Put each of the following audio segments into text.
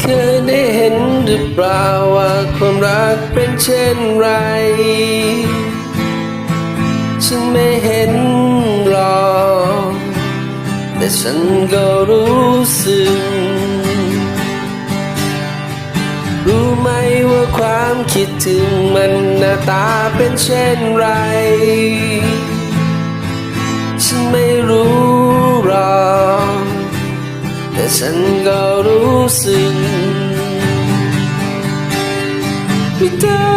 อเคยได้เห็นหรือเปล่าว่าความรักเป็นเช่นไร ฉันไม่เห็นหรอกแต่ฉันก็รู้สึก รู้ไหมว่าความคิดถึงมันหน้าตาเป็นเช่นไร ฉันไม่รู้หรอก แต่ฉันก็รู้สึกไม่ต่า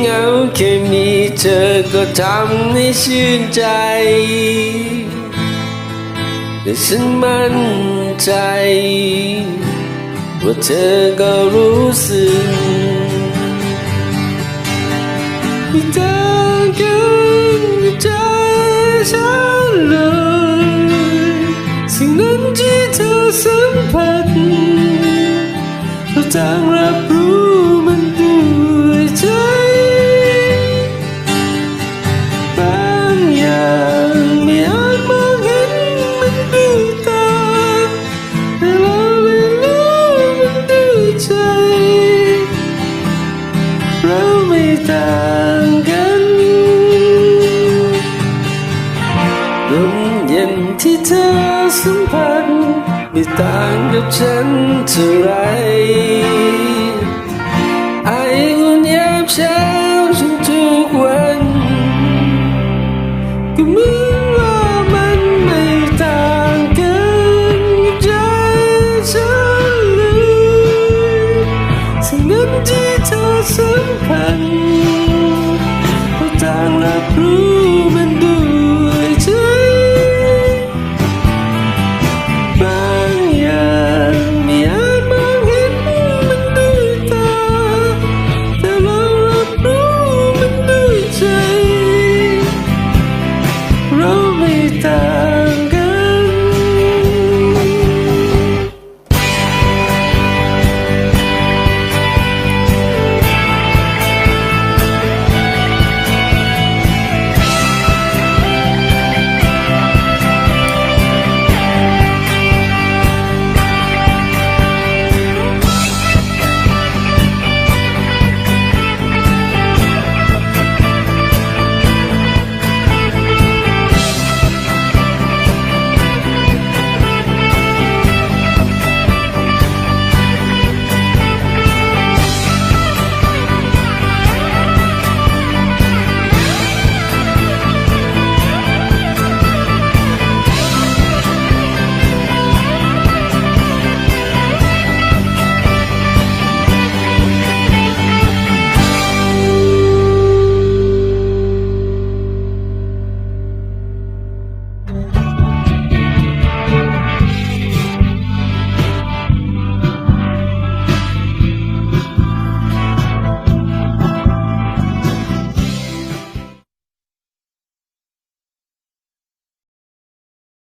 เหงาแค่มีเธอก็ทำให้ชื่นใจ แต่ฉันมั่นใจ ว่าเธอก็รู้างกับฉันเท่าไรไอ้อุ่นแยบเช้าฉันทุกวันก็เหมือนว่ามันไม่ต่างกันกับใจฉันเลยสิ่งนั้นที่เธอสัมคัญ